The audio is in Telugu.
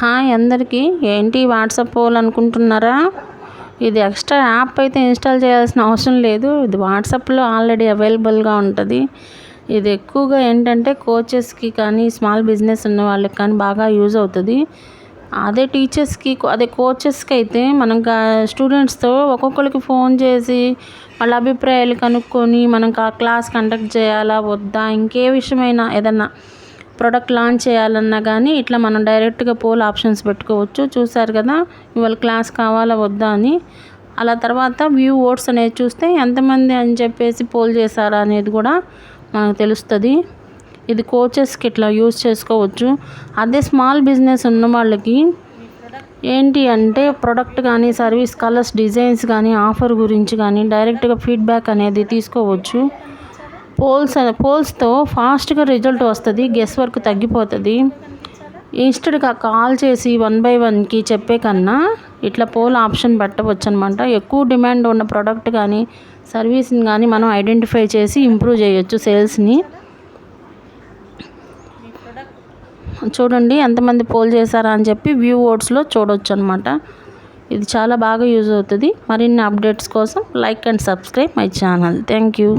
హాయ్ అందరికీ. ఏంటి వాట్సాప్ పోల్ అనుకుంటున్నారా ఇది ఎక్స్ట్రా యాప్ అయితే ఇన్స్టాల్ చేయాల్సిన అవసరం లేదు. ఇది వాట్సాప్లో ఆల్రెడీ అవైలబుల్గా ఉంటుంది. ఇది ఎక్కువగా ఏంటంటే కోచెస్కి కానీ స్మాల్ బిజినెస్ ఉన్న వాళ్ళకి కానీ బాగా యూజ్ అవుతుంది. అదే టీచర్స్కి అదే కోచెస్కి అయితే మనం స్టూడెంట్స్తో ఒక్కొక్కరికి ఫోన్ చేసి వాళ్ళ అభిప్రాయాలు కనుక్కొని మనం క్లాస్ కండక్ట్ చేయాలా వద్దా ఇంకే విషయమైనా ఏదన్నా ప్రోడక్ట్ లాంచ్ చేయాలన్నా కానీ ఇట్లా మనం డైరెక్ట్గా పోల్ ఆప్షన్స్ పెట్టుకోవచ్చు. చూసారు కదా? ఇవాళ క్లాస్ కావాలా వద్దా అని. అలా తర్వాత వ్యూ ఓట్స్ అనేది చూస్తే ఎంతమంది అని చెప్పేసి పోల్ చేశారా అనేది కూడా మనకు తెలుస్తుంది. ఇది కోచెస్కి ఇట్లా యూజ్ చేసుకోవచ్చు. అదే స్మాల్ బిజినెస్ ఉన్న వాళ్ళకి ఏంటి అంటే ప్రొడక్ట్ కానీ సర్వీస్ కలర్స్ డిజైన్స్ కానీ ఆఫర్ గురించి కానీ డైరెక్ట్గా ఫీడ్బ్యాక్ అనేది తీసుకోవచ్చు. పోల్స్ పోల్స్తో ఫాస్ట్గా రిజల్ట్ వస్తుంది గెస్ వర్క్ తగ్గిపోతుంది. ఇన్స్టెడ్గా కాల్ చేసి వన్ బై వన్కి చెప్పే కన్నా ఇట్లా పోల్ ఆప్షన్ పెట్టవచ్చు అనమాట ఎక్కువ డిమాండ్ ఉన్న ప్రోడక్ట్ కానీ సర్వీస్ని కానీ మనం ఐడెంటిఫై చేసి ఇంప్రూవ్ చేయొచ్చు సేల్స్ని. చూడండి ఎంతమంది పోల్ చేశారా అని చెప్పి వ్యూ ఓట్స్లో చూడవచ్చు అనమాట ఇది చాలా బాగా యూజ్ అవుతుంది. మరిన్ని అప్డేట్స్ కోసం like and subscribe my channel. Thank you